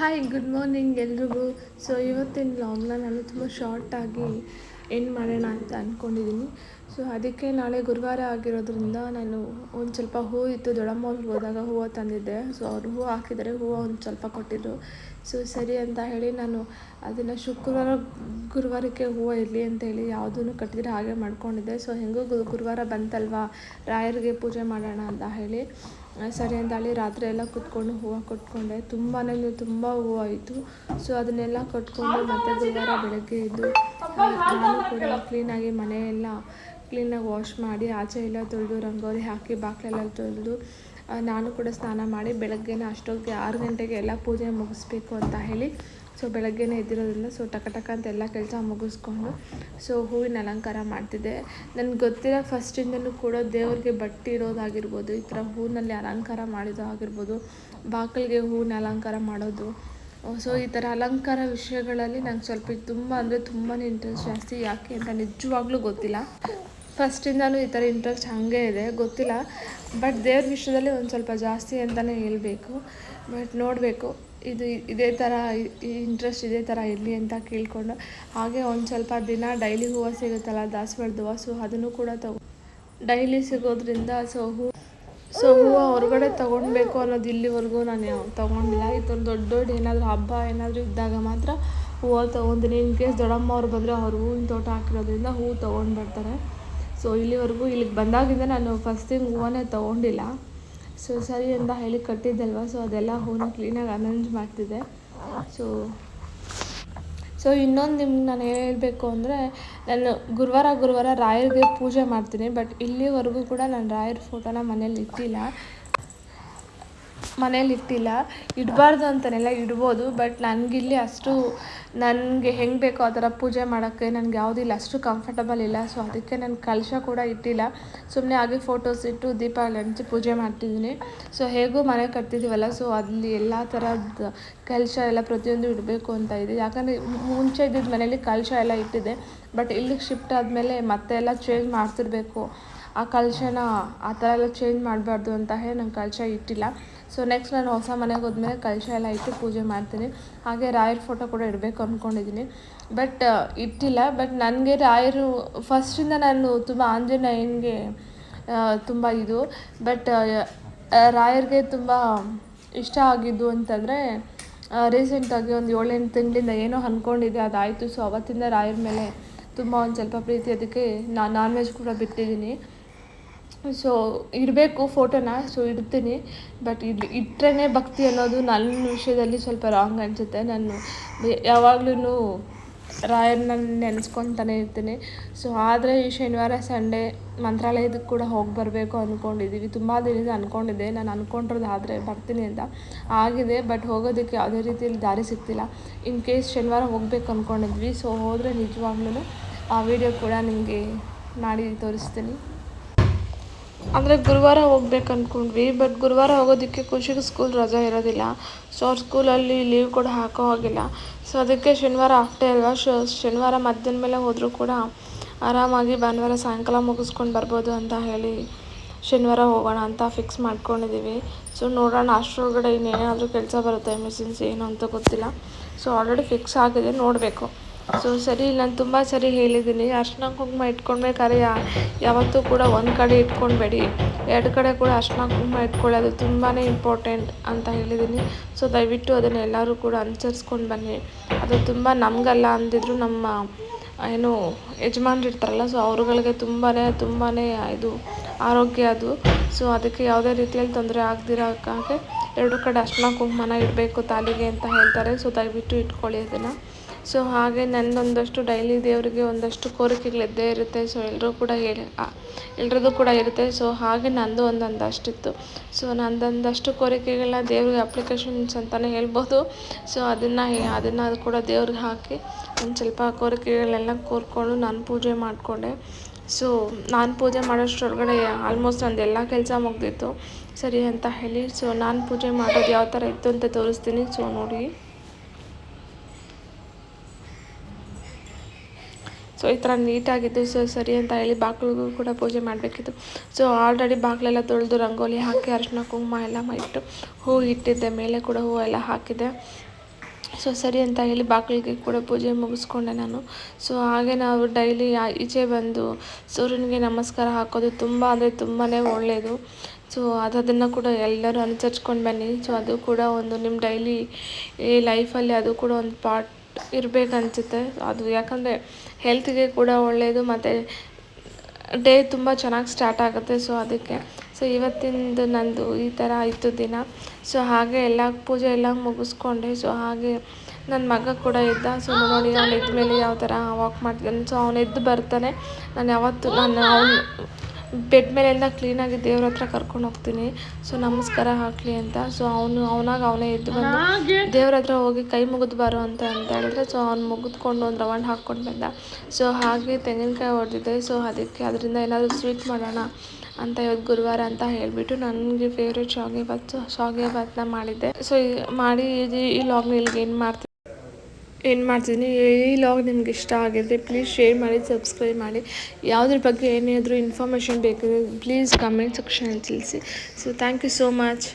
Hi good morning ಎಲ್ರಿಗೂ. So ಇವತ್ತಿನ ವ್ಲಾಗ್ನ ನಾನು ತುಂಬ ಶಾರ್ಟಾಗಿ ಎಂಡ್ ಮಾಡೋಣ ಅಂತ ಅಂದ್ಕೊಂಡಿದ್ದೀನಿ ಸೊ ಅದಕ್ಕೆ ನಾಳೆ ಗುರುವಾರ ಆಗಿರೋದ್ರಿಂದ ನಾನು ಒಂದು ಸ್ವಲ್ಪ ಹೂ ಇತ್ತು, ದೊಡ್ಡಮ್ಮವ್ರಿಗೆ ಹೋದಾಗ ಹೂವು ತಂದಿದ್ದೆ. ಸೊ ಅವ್ರು ಹೂವು ಹಾಕಿದರೆ ಹೂವು ಒಂದು ಸ್ವಲ್ಪ ಕೊಟ್ಟಿದ್ರು. ಸೊ ಸರಿ ಅಂತ ಹೇಳಿ ನಾನು ಅದನ್ನು ಶುಕ್ರವಾರ, ಗುರುವಾರಕ್ಕೆ ಹೂವು ಇರಲಿ ಅಂತೇಳಿ ಯಾವುದೂ ಕಟ್ಟಿದ್ರೆ ಹಾಗೆ ಮಾಡ್ಕೊಂಡಿದ್ದೆ. ಸೊ ಹೆಂಗೂ ಗುರುವಾರ ಬಂತಲ್ವಾ, ರಾಯರಿಗೆ ಪೂಜೆ ಮಾಡೋಣ ಅಂತ ಹೇಳಿ ಸರಿ ಅಂತ ಹೇಳಿ ರಾತ್ರಿ ಎಲ್ಲ ಕುತ್ಕೊಂಡು ಹೂವು ಕೊಟ್ಕೊಂಡೆ. ತುಂಬಾ ತುಂಬ ಹೂವು ಆಯಿತು. ಸೊ ಅದನ್ನೆಲ್ಲ ಕಟ್ಕೊಂಡು ಮತ್ತೆ ಗುರುವಾರ ಬೆಳಗ್ಗೆ ಇದ್ದು ನಾನು ಕೂಡ ಕ್ಲೀನಾಗಿ ಮನೆಯೆಲ್ಲ ಕ್ಲೀನಾಗಿ ವಾಶ್ ಮಾಡಿ ಆಚೆ ಎಲ್ಲ ತೊಳೆದು ರಂಗೋಲಿ ಹಾಕಿ ಬಾಗಿಲೆಲ್ಲ ತೊಳೆದು ನಾನು ಕೂಡ ಸ್ನಾನ ಮಾಡಿ ಬೆಳಗ್ಗೆನೇ ಅಷ್ಟೊತ್ತಿಗೆ ಆರು ಗಂಟೆಗೆ ಎಲ್ಲ ಪೂಜೆ ಮುಗಿಸ್ಬೇಕು ಅಂತ ಹೇಳಿ ಸೊ ಬೆಳಗ್ಗೆನೇ ಎದ್ದಿರೋದ್ರಿಂದ ಸೊ ಟಕ ಟಕ ಅಂತ ಎಲ್ಲ ಕೆಲಸ ಮುಗಿಸ್ಕೊಂಡು ಸೊ ಹೂವಿನ ಅಲಂಕಾರ ಮಾಡ್ತಿದ್ದೆ. ನನಗೆ ಗೊತ್ತಿರೋ ಫಸ್ಟಿಂದನೂ ಕೂಡ ದೇವ್ರಿಗೆ ಬಟ್ಟೆ ಇರೋದಾಗಿರ್ಬೋದು ಈ ಥರ ಹೂವಿನಲ್ಲಿ ಅಲಂಕಾರ ಮಾಡಿದ್ದು ಆಗಿರ್ಬೋದು, ಬಾಗಿಲಿಗೆ ಹೂವಿನ ಅಲಂಕಾರ ಮಾಡೋದು ಸೊ ಈ ಥರ ಅಲಂಕಾರ ವಿಷಯಗಳಲ್ಲಿ ನಂಗೆ ಸ್ವಲ್ಪ ತುಂಬ ಅಂದರೆ ತುಂಬಾ ಇಂಟ್ರೆಸ್ಟ್ ಜಾಸ್ತಿ. ಯಾಕೆ ಅಂತ ನಿಜವಾಗ್ಲೂ ಗೊತ್ತಿಲ್ಲ. ಫಸ್ಟಿಂದನೂ ಈ ಥರ ಇಂಟ್ರೆಸ್ಟ್ ಹಾಗೆ ಇದೆ, ಗೊತ್ತಿಲ್ಲ. ಬಟ್ ದೇವ್ರ ವಿಷಯದಲ್ಲಿ ಒಂದು ಸ್ವಲ್ಪ ಜಾಸ್ತಿ ಅಂತಲೇ ಹೇಳಬೇಕು. ಬಟ್ ನೋಡಬೇಕು, ಇದು ಇದೇ ಥರ ಇಂಟ್ರೆಸ್ಟ್ ಇದೇ ಥರ ಇರಲಿ ಅಂತ ಕೇಳಿಕೊಂಡು. ಹಾಗೆ ಒಂದು ಸ್ವಲ್ಪ ದಿನ ಡೈಲಿ ಹೂವು ಸಿಗುತ್ತಲ್ಲ ದಾಸವಾಳದ ಹೂವು ಸೊ ಅದನ್ನು ಕೂಡ ತಗೋ ಡೈಲಿ ಸಿಗೋದ್ರಿಂದ ಸೊ ಹೂ ಸೊ ಹೂವು ಹೊರಗಡೆ ತೊಗೊಳ್ಬೇಕು ಅನ್ನೋದು ಇಲ್ಲಿವರೆಗೂ ನಾನು ತೊಗೊಂಡಿಲ್ಲ. ಈ ಥರ ದೊಡ್ಡ ದೊಡ್ಡ ಏನಾದರೂ ಹಬ್ಬ ಏನಾದರೂ ಇದ್ದಾಗ ಮಾತ್ರ ಹೂವು ತೊಗೊಂತೀನಿ ಇನ್ ಕೇಸ್ ದೊಡ್ಡಮ್ಮ ಅವ್ರು ಬಂದರೆ ಅವ್ರು ಹೂವಿನ ತೋಟ ಹಾಕಿರೋದ್ರಿಂದ ಹೂವು ತೊಗೊಂಡು ಬರ್ತಾರೆ. ಸೊ ಇಲ್ಲಿವರೆಗೂ ಇಲ್ಲಿಗೆ ಬಂದಾಗಿಂದ ನಾನು ಫಸ್ಟ್ ಥಿಂಗ್ ಹೂವನ್ನೇ ತೊಗೊಂಡಿಲ್ಲ. ಸೊ ಸರಿ ಅಂತ ಹೇಳಿ ಕಟ್ಟಿದ್ದಲ್ವ? ಸೊ ಅದೆಲ್ಲ ಹೂವನ್ನ ಕ್ಲೀನಾಗಿ ಅರೇಂಜ್ ಮಾಡ್ತಿದ್ದೆ. ಸೊ ಸೊ ಇನ್ನೊಂದು ನಿಮ್ಗೆ ನಾನು ಹೇಳಬೇಕು ಅಂದರೆ, ನಾನು ಗುರುವಾರ ಗುರುವಾರ ರಾಯರಿಗೆ ಪೂಜೆ ಮಾಡ್ತೀನಿ ಬಟ್ ಇಲ್ಲಿವರೆಗೂ ಕೂಡ ನಾನು ರಾಯರ ಫೋಟೋನ ಮನೇಲಿ ಇಟ್ಟಿಲ್ಲ. ಮನೇಲಿ ಇಟ್ಟಿಲ್ಲ ಇಡಬಾರ್ದು ಅಂತನೆಲ್ಲ ಇಡ್ಬೋದು ಬಟ್ ನನಗಿಲ್ಲಿ ಅಷ್ಟು ನನಗೆ ಹೆಂಗೆ ಬೇಕೋ ಆ ಥರ ಪೂಜೆ ಮಾಡೋಕ್ಕೆ ನನಗೆ ಯಾವುದಿಲ್ಲ ಅಷ್ಟು ಕಂಫರ್ಟಬಲ್ ಇಲ್ಲ. ಸೊ ಅದಕ್ಕೆ ನಾನು ಕಲಶ ಕೂಡ ಇಟ್ಟಿಲ್ಲ. ಸುಮ್ಮನೆ ಹಾಗೆ ಫೋಟೋಸ್ ಇಟ್ಟು ದೀಪ ಹಚ್ಚಿ ಹಂಚಿ ಪೂಜೆ ಮಾಡ್ತಿದ್ದೀನಿ. ಸೊ ಹೇಗೂ ಮನೆ ಕಟ್ತಿದ್ದೀವಲ್ಲ ಸೊ ಅಲ್ಲಿ ಎಲ್ಲ ಥರದ ಕಲಶ ಎಲ್ಲ ಪ್ರತಿಯೊಂದು ಇಡಬೇಕು ಅಂತ ಇದೆ. ಯಾಕಂದರೆ ಮುಂಚೆ ಇದ್ದಿದ್ದ ಮನೇಲಿ ಕಲಶ ಎಲ್ಲ ಇಟ್ಟಿದ್ದೆ ಬಟ್ ಇಲ್ಲಿಗೆ ಶಿಫ್ಟ್ ಆದಮೇಲೆ ಮತ್ತೆ ಎಲ್ಲ ಚೇಂಜ್ ಮಾಡ್ತಿರ್ಬೇಕು. ಆ ಕಲಶನ ಆ ಥರ ಎಲ್ಲ ಚೇಂಜ್ ಮಾಡಬಾರ್ದು ಅಂತ ಹೇಳಿ ನಂಗೆ ಕಲಶ ಇಟ್ಟಿಲ್ಲ. ಸೊ ನೆಕ್ಸ್ಟ್ ನಾನು ಹೊಸ ಮನೆಗೆ ಹೋದ್ಮೇಲೆ ಕಲಶ ಎಲ್ಲ ಇಟ್ಟು ಪೂಜೆ ಮಾಡ್ತೀನಿ. ಹಾಗೆ ರಾಯರ ಫೋಟೋ ಕೂಡ ಇಡಬೇಕು ಅಂದ್ಕೊಂಡಿದ್ದೀನಿ ಬಟ್ ಇಟ್ಟಿಲ್ಲ. ಬಟ್ ನನಗೆ ರಾಯರು ಫಸ್ಟಿಂದ ನಾನು ತುಂಬ ಆಂಜನೇಯನಿಗೆ ತುಂಬ ಇದು. ಬಟ್ ರಾಯರಿಗೆ ತುಂಬ ಇಷ್ಟ ಆಗಿದ್ದು ಅಂತಂದರೆ ರೀಸೆಂಟಾಗಿ ಒಂದು ಏಳೆಂಟು ತಿಂಗಳಿಂದ ಏನೋ ಅಂದ್ಕೊಂಡಿದ್ದೆ ಅದಾಯಿತು. ಸೊ ಅವತ್ತಿಂದ ರಾಯರ ಮೇಲೆ ತುಂಬ ಒಂದು ಸ್ವಲ್ಪ ಪ್ರೀತಿ ಅದಕ್ಕೆ ನಾನು ನಾನ್ ವೆಜ್ ಕೂಡ ಬಿಟ್ಟಿದ್ದೀನಿ ಸೊ ಇಡಬೇಕು ಫೋಟೋನ ಸೊ ಇಡ್ತೀನಿ. ಬಟ್ ಇದು ಇಟ್ಟರೆ ಭಕ್ತಿ ಅನ್ನೋದು ನನ್ನ ವಿಷಯದಲ್ಲಿ ಸ್ವಲ್ಪ ರಾಂಗ್ ಅನಿಸುತ್ತೆ. ನಾನು ಯಾವಾಗ್ಲೂ ರಾಯರನ್ನ ನೆನೆಸ್ಕೊತಾನೆ ಇರ್ತೀನಿ. ಸೊ ಆದರೆ ಈ ಶನಿವಾರ, ಸಂಡೇ ಮಂತ್ರಾಲಯದಕ್ಕೆ ಕೂಡ ಹೋಗಿ ಬರಬೇಕು ಅಂದ್ಕೊಂಡಿದ್ದೀವಿ ತುಂಬ ದಿನದಿಂದ ಅಂದ್ಕೊಂಡಿದ್ದೆ ನಾನು ಅಂದ್ಕೊಂಡಿರೋದು ಆದರೆ ಬರ್ತೀನಿ ಅಂತ ಆಗಿದೆ. ಬಟ್ ಹೋಗೋದಕ್ಕೆ ಯಾವುದೇ ರೀತಿಯಲ್ಲಿ ದಾರಿ ಸಿಗ್ತಿಲ್ಲ. ಇನ್ ಕೇಸ್ ಶನಿವಾರ ಹೋಗ್ಬೇಕು ಅಂದ್ಕೊಂಡಿದ್ವಿ ಸೊ ಹೋದರೆ ನಿಜವಾಗ್ಲೂ ಆ ವಿಡಿಯೋ ಕೂಡ ನಿಮಗೆ ಮಾಡಿ ತೋರಿಸ್ತೀನಿ. ಅಂದರೆ ಗುರುವಾರ ಹೋಗ್ಬೇಕು ಅಂದ್ಕೊಂಡ್ವಿ ಬಟ್ ಗುರುವಾರ ಹೋಗೋದಕ್ಕೆ ಖುಷಿಗೆ ಸ್ಕೂಲ್ ರಜೆ ಇರೋದಿಲ್ಲ. ಸೊ ಅವ್ರ ಸ್ಕೂಲಲ್ಲಿ ಲೀವ್ ಕೂಡ ಹಾಕೋ ಹಾಗಿಲ್ಲ. ಸೊ ಅದಕ್ಕೆ ಶನಿವಾರ ಅಷ್ಟೇ ಅಲ್ವಾ? ಶ, ಶನಿವಾರ ಮಧ್ಯಾಹ್ನ ಮೇಲೆ ಹೋದರೂ ಕೂಡ ಆರಾಮಾಗಿ ಭಾನುವಾರ ಸಾಯಂಕಾಲ ಮುಗಿಸ್ಕೊಂಡು ಬರ್ಬೋದು ಅಂತ ಹೇಳಿ ಶನಿವಾರ ಹೋಗೋಣ ಅಂತ ಫಿಕ್ಸ್ ಮಾಡ್ಕೊಂಡಿದ್ದೀವಿ ಸೊ ನೋಡೋಣ, ಅಷ್ಟರೊಳಗಡೆ ಇನ್ನೇನಾದರೂ ಕೆಲಸ ಬರುತ್ತೆ ಎಮರ್ಜೆನ್ಸಿ ಏನು ಅಂತ ಗೊತ್ತಿಲ್ಲ. ಸೊ ಆಲ್ರೆಡಿ ಫಿಕ್ಸ್ ಆಗಿದೆ, ನೋಡಬೇಕು. ಸೊ ಸರಿ, ನಾನು ತುಂಬ ಸರಿ ಹೇಳಿದ್ದೀನಿ ಅರ್ಶಿನ ಕುಂಕುಮ ಇಟ್ಕೊಳ್ಬೇಕಾದ್ರೆ ಯಾವತ್ತೂ ಕೂಡ ಒಂದು ಕಡೆ ಇಟ್ಕೊಳ್ಬೇಡಿ. ಎರಡು ಕಡೆ ಕೂಡ ಅರ್ಶಿನ ಕುಂಕುಮ ಇಟ್ಕೊಳ್ಳೋದು ತುಂಬಾ ಇಂಪಾರ್ಟೆಂಟ್ ಅಂತ ಹೇಳಿದ್ದೀನಿ ಸೊ ದಯವಿಟ್ಟು ಅದನ್ನು ಎಲ್ಲರೂ ಕೂಡ ಅನುಸರಿಸ್ಕೊಂಡು ಬನ್ನಿ. ಅದು ತುಂಬ ನಮಗಲ್ಲ ಅಂದಿದ್ರು ನಮ್ಮ, ಏನು ಯಜಮಾನ್ರು ಇರ್ತಾರಲ್ಲ ಸೊ ಅವ್ರುಗಳಿಗೆ ತುಂಬಾ ತುಂಬಾ ಇದು ಆರೋಗ್ಯ ಅದು. ಸೊ ಅದಕ್ಕೆ ಯಾವುದೇ ರೀತಿಯಲ್ಲಿ ತೊಂದರೆ ಆಗದಿರೋಕ್ಕಾಗೆ ಎರಡು ಕಡೆ ಅರ್ಶಿನ ಕುಂಕುಮನ ಇಡಬೇಕು ತಾಲಿಗೆ ಅಂತ ಹೇಳ್ತಾರೆ. ಸೊ ದಯವಿಟ್ಟು ಇಟ್ಕೊಳ್ಳಿ ಅದನ್ನು. ಸೊ ಹಾಗೆ ನನ್ನದೊಂದಷ್ಟು ಡೈಲಿ ದೇವರಿಗೆ ಒಂದಷ್ಟು ಕೋರಿಕೆಗಳಿದ್ದೇ ಇರುತ್ತೆ. ಸೊ ಎಲ್ಲರೂ ಕೂಡ ಹೇಳಿ ಎಲ್ರದ್ದು ಕೂಡ ಇರುತ್ತೆ. ಸೊ ಹಾಗೆ ನಂದು ಒಂದೊಂದಷ್ಟಿತ್ತು. ಸೊ ನಂದೊಂದಷ್ಟು ಕೋರಿಕೆಗಳನ್ನ ದೇವ್ರಿಗೆ ಅಪ್ಲಿಕೇಶನ್ಸ್ ಅಂತಲೇ ಹೇಳ್ಬೋದು. ಸೊ ಅದನ್ನು ಅದನ್ನು ಅದು ಕೂಡ ದೇವ್ರಿಗೆ ಹಾಕಿ ಒಂದು ಸ್ವಲ್ಪ ಕೋರಿಕೆಗಳೆಲ್ಲ ಕೋರ್ಕೊಂಡು ನಾನು ಪೂಜೆ ಮಾಡಿಕೊಂಡೆ. ಸೊ ನಾನು ಪೂಜೆ ಮಾಡೋಷ್ಟರೊಳಗಡೆ ಆಲ್ಮೋಸ್ಟ್ ನಂದು ಎಲ್ಲ ಕೆಲಸ ಮುಗ್ದಿತ್ತು. ಸರಿ ಅಂತ ಹೇಳಿ, ಸೊ ನಾನು ಪೂಜೆ ಮಾಡೋದು ಯಾವ ಥರ ಇತ್ತು ಅಂತ ತೋರಿಸ್ತೀನಿ. ಸೊ ನೋಡಿ. ಸೊ ಈ ಥರ ನೀಟಾಗಿತ್ತು ಸೊ ಸರಿ ಅಂತ ಹೇಳಿ ಬಾಗಿಲಿಗೂ ಕೂಡ ಪೂಜೆ ಮಾಡಬೇಕಿತ್ತು. ಸೊ ಆಲ್ರೆಡಿ ಬಾಗಿಲೆಲ್ಲ ತೊಳೆದು ರಂಗೋಲಿ ಹಾಕಿ, ಅರಿಶಿನ, ಕುಂಕುಮ ಎಲ್ಲ ಇಟ್ಟು ಹೂ ಇಟ್ಟಿದ್ದೆ. ಮೇಲೆ ಕೂಡ ಹೂವು ಎಲ್ಲ ಹಾಕಿದ್ದೆ. ಸೊ ಸರಿ ಅಂತ ಹೇಳಿ ಬಾಗಿಲಿಗೆ ಕೂಡ ಪೂಜೆ ಮುಗಿಸ್ಕೊಂಡೆ ನಾನು. ಸೊ ಹಾಗೆ ನಾವು ಡೈಲಿ ಈಚೆ ಬಂದು ಸೂರ್ಯನಿಗೆ ನಮಸ್ಕಾರ ಹಾಕೋದು ತುಂಬ ಅಂದರೆ ತುಂಬಾ ಒಳ್ಳೆಯದು. ಸೊ ಅದು ಅದನ್ನು ಕೂಡ ಎಲ್ಲರೂ ಅನುಸರಿಸ್ಕೊಂಡು ಬನ್ನಿ. ಸೊ ಅದು ಕೂಡ ಒಂದು ನಿಮ್ಮ ಡೈಲಿ ಲೈಫಲ್ಲಿ ಅದು ಕೂಡ ಒಂದು ಪಾರ್ಟ್ ಇರಬೇಕನ್ಸುತ್ತೆ. ಅದು ಯಾಕಂದರೆ ಹೆಲ್ತಿಗೆ ಕೂಡ ಒಳ್ಳೆಯದು ಮತ್ತು ಡೇ ತುಂಬ ಚೆನ್ನಾಗಿ ಸ್ಟಾರ್ಟ್ ಆಗುತ್ತೆ. ಸೊ ಅದಕ್ಕೆ ಸೊ ಇವತ್ತಿಂದು ನಂದು ಈ ಥರ ಇತ್ತು ದಿನ. ಸೊ ಹಾಗೆ ಎಲ್ಲ ಪೂಜೆ ಎಲ್ಲ ಮುಗಿಸ್ಕೊಂಡೆ. ಸೊ ಹಾಗೆ ನನ್ನ ಮಗ ಕೂಡ ಇದ್ದ. ಸೊ ನೋಡಿ ಎದ್ದ ಮೇಲೆ ಯಾವ ಥರ ವಾಕ್ ಮಾಡ್ತಿದ್ದಾನೆ. ಸೊ ಅವನು ಎದ್ದು ಬರ್ತಾನೆ. ನಾನು ಯಾವತ್ತು, ನಾನು ಅವ್ನು ಬೆಡ್ ಮೇಲೆಲ್ಲ ಕ್ಲೀನಾಗಿ ದೇವ್ರ ಹತ್ರ ಕರ್ಕೊಂಡು ಹೋಗ್ತೀನಿ. ಸೊ ನಮಸ್ಕಾರ ಹಾಕಲಿ ಅಂತ. ಸೊ ಅವನು ಅವನಾಗ ಅವನೇ ಎದ್ದು ಬಂದು ದೇವ್ರ ಹತ್ರ ಹೋಗಿ ಕೈ ಮುಗಿದು ಬಾರೋ ಅಂತ ಅಂತ ಹೇಳಿದ್ರೆ ಸೊ ಅವ್ನು ಮುಗಿದ್ಕೊಂಡು ಒಂದು ರೌಂಡ್ ಹಾಕ್ಕೊಂಡು ಬಂದ. ಸೊ ಹಾಗೆ ತೆಂಗಿನಕಾಯಿ ಹೊಡೆದಿದ್ದೆ ಸೊ ಅದಕ್ಕೆ ಅದರಿಂದ ಏನಾದರೂ ಸ್ವೀಟ್ ಮಾಡೋಣ ಅಂತ ಇವತ್ತು ಗುರುವಾರ ಅಂತ ಹೇಳಿಬಿಟ್ಟು ನನಗೆ ಫೇವ್ರೇಟ್ ಶಾವಿಗೆ ಬಾತ್ ಶಾವಿಗೆ ಬಾತನ್ನ ಮಾಡಿದ್ದೆ. ಸೊ ಮಾಡಿ ಈ ಲಾಗ್ನ ಇಲ್ಲಿಗೆ ಏನು ಮಾಡ್ತೀನಿ ಏನು ಮಾಡ್ತಿದ್ದೀನಿ ಈ ಲಾಗ್ ನಿಮ್ಗೆ ಇಷ್ಟ ಆಗಿದ್ರೆ ಪ್ಲೀಸ್ ಶೇರ್ ಮಾಡಿ ಸಬ್ಸ್ಕ್ರೈಬ್ ಮಾಡಿ. ಯಾವುದ್ರ ಬಗ್ಗೆ ಏನಾದರೂ ಇನ್ಫಾರ್ಮೇಷನ್ ಬೇಕಿದ್ರೆ ಪ್ಲೀಸ್ ಕಮೆಂಟ್ ಸೆಕ್ಷನಲ್ಲಿ ತಿಳಿಸಿ. So thank you so much